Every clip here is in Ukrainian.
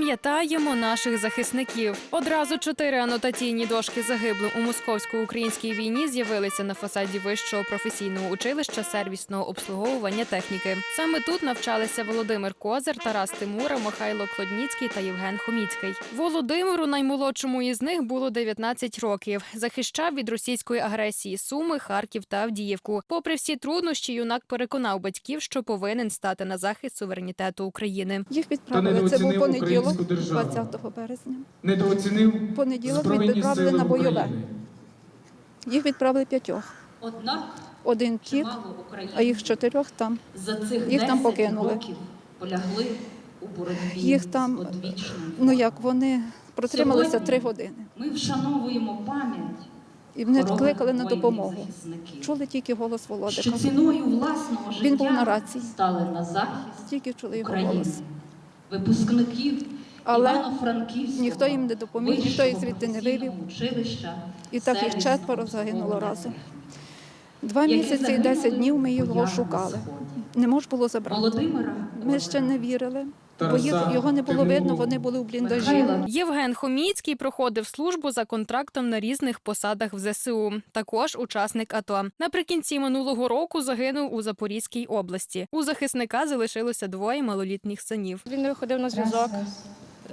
Пам'ятаємо наших захисників. Одразу чотири анотаційні дошки загиблим у московсько-українській війні з'явилися на фасаді вищого професійного училища сервісного обслуговування техніки. Саме тут навчалися Володимир Козир, Тарас Тимура, Михайло Клодніцький та Євген Хоміцький. Володимиру, наймолодшому із них, було 19 років. Захищав від російської агресії Суми, Харків та Авдіївку. Попри всі труднощі, юнак переконав батьків, що повинен стати на захист суверенітету України. Їх відправили. Це був понеділок, українську державу. 20 березня. недооцінив Понеділок на бойове. Їх відправили п'ятьох. Однак Один українців а їх чотирьох там. за цих їх там покинули. років полягли у боротьбі Їх там. Ну як вони протрималися Сьогодні три години. Ми вшановуємо пам'ять І вони кликали на допомогу. Чули тільки голос що Володика. ціною власного життя Він був на рації. стали на захист Тільки чули його України. голос. Випускників Але ніхто їм не допоміг, ніхто їх звідти не вивів. І так їх четверо загинуло разом. Два місяці і 10 днів ми його шукали. Не можна було забрати. Володимира Ми ще не вірили, бо його не було видно, вони були у бліндажі. Євген Хоміцький проходив службу за контрактом на різних посадах в ЗСУ. Також учасник АТО. Наприкінці минулого року загинув у Запорізькій області. У захисника залишилося двоє малолітніх синів. Він не виходив на зв'язок.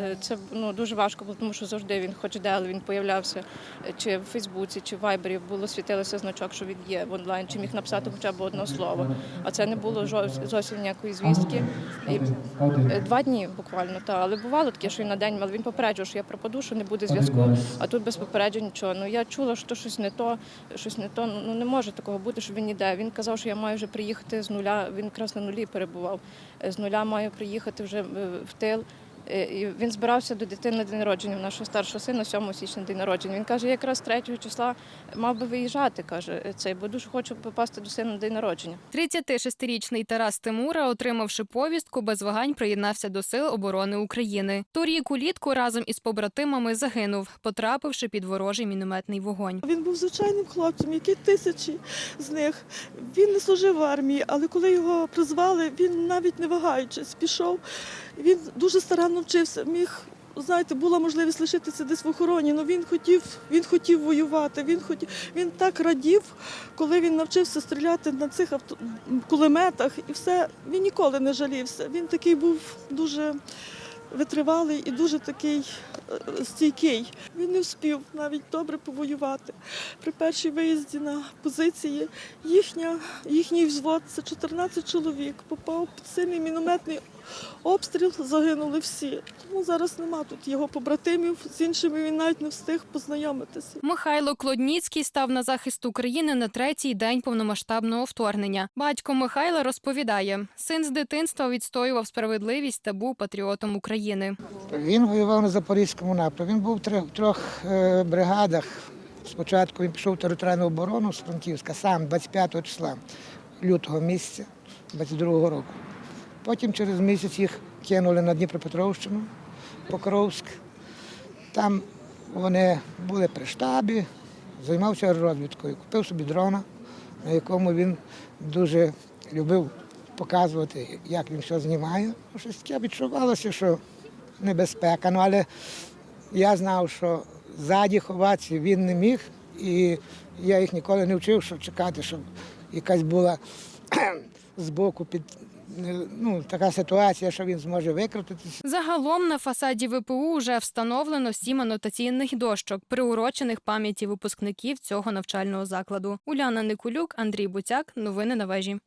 Е, Це ну, дуже важко було, тому що завжди він, хоч де, він появлявся е, чи в Фейсбуці, чи в Вайбері, було світилося значок, що він є в онлайн, чи міг написати хоча б одне слово. А це не було зовсім ніякої звістки. І е, два дні буквально, та але бувало таке, що і на день, але він попереджував, що я пропаду, що не буде зв'язку. А тут без попереджень нічого. Ну я чула, що щось не то, щось не то. Ну ну, не може такого бути, що він ніде. Він казав, що я маю вже приїхати з нуля. Він якраз на нулі перебував. З нуля маю приїхати вже в тил. Е, він збирався до дитини на день народження, в нашого старшого сина, 7 січня день народження. Він каже, якраз 3 числа мав би виїжджати, каже цей, бо дуже хочу попасти до сина на день народження. 36-річний Тарас Тимура, отримавши повістку, без вагань приєднався до Сил оборони України. Торік улітку разом із побратимами загинув, потрапивши під ворожий мінометний вогонь. Він був звичайним хлопцем, як і тисячі з них. Він не служив в армії, але коли його призвали, він навіть не вагаючись пішов. Він дуже старанно вчився. Міг, знаєте, була можливість лишитися десь в охороні, але він хотів, він хотів воювати. Він хотів, він так радів, коли він навчився стріляти на цих авто, кулеметах і все. Він ніколи не жалівся. Він такий був дуже витривалий і дуже такий е, стійкий. Він не встиг навіть добре повоювати. При першій виїзді на позиції їхня, їхній взвод, це 14 чоловік, попав під сильний мінометний обстріл, загинули всі. Тому зараз нема тут його побратимів, з іншими він навіть не встиг познайомитися. Михайло Клодніцький став на захист України на третій день повномасштабного вторгнення. Батько Михайла розповідає, син з дитинства відстоював справедливість та був патріотом України. Він воював на Запорізькому напрямку. Він був в трьох, трьох е, бригадах. Спочатку він пішов в територіальну оборону з Франківська, сам 25 числа лютого місяця 22 року. Потім через місяць їх кинули на Дніпропетровщину, Покровськ. Там вони були при штабі, займався розвідкою. Купив собі дрона, на якому він дуже любив показувати, як він все знімає. Щось таке відчувалося, що небезпека. Ну, але я знав, що ззаді ховатися він не міг, і я їх ніколи не вчив, що чекати, щоб якась була збоку під ну, така ситуація, що він зможе викрутитися. Загалом на фасаді ВПУ вже встановлено сім анотаційних дощок, приурочених пам'яті випускників цього навчального закладу. Уляна Никулюк, Андрій Буцяк. Новини на вежі.